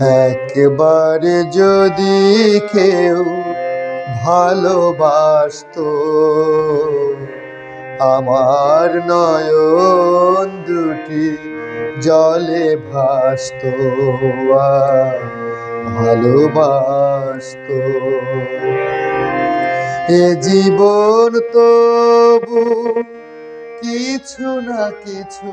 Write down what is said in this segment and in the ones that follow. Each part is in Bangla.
একবারে যদি কেউ ভালোবাসতো, আমার নয়ন দুটি জলে ভাসত, ভালোবাসত। এ জীবন তবু কিছু না কিছু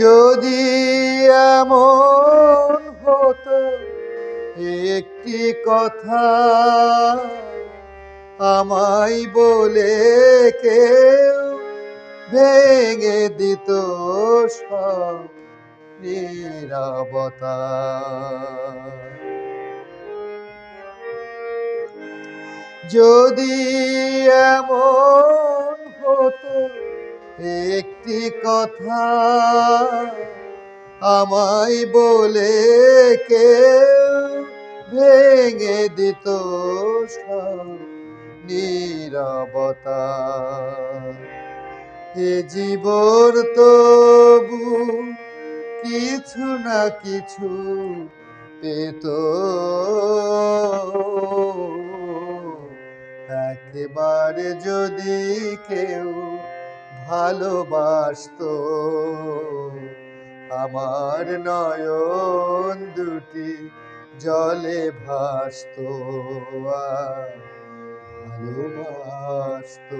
যদি এমন হতো একটি কথা আমায় বলে কেউ ভেঙে দিত সব নিরাবতা। যদি এমন একটি কথা আমায় বলে কেউ ভেঙে দিত নীরবতা। এ জীবন তবু কিছু না কিছু পেত। একেবারে যদি কেউ ভালোবাসতো। আমার নয়ন দুটি জলে ভাসত ভালোবাসত।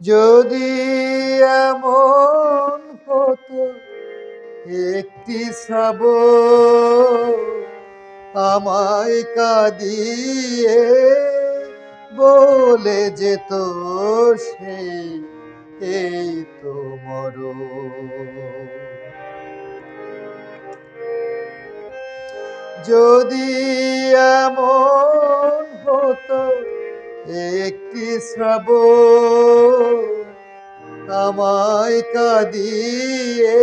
যদি এমন হতো একটি শ্রাব আমায় কাঁদিয়ে বলে যেত সেই এই তো মর। যদি এমন একটি শ্রাব আমায় কাঁদিয়ে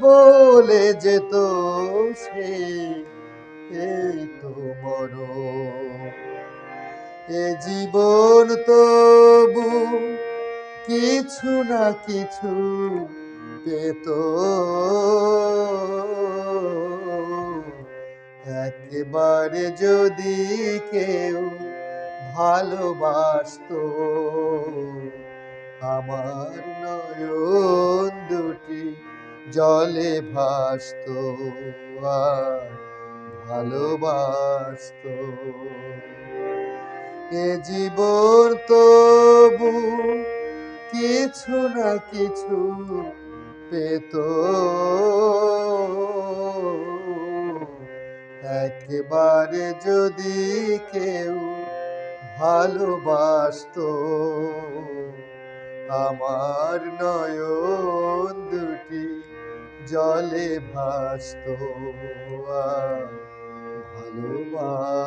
বলে যেত সে তো মর এ জীবন তবু কিছু না কিছু পেত। একেবারে যদি কেউ ভালোবাসতো। আমার নয়ন দুটি জলে ভাসত ভালোবাসত। এ জীবন তবু কিছু না কিছু পেত। একেবারে যদি কেউ ভালোবাসতো। আমার নয়ন দুটি জলে ভাসত। ভালোবাস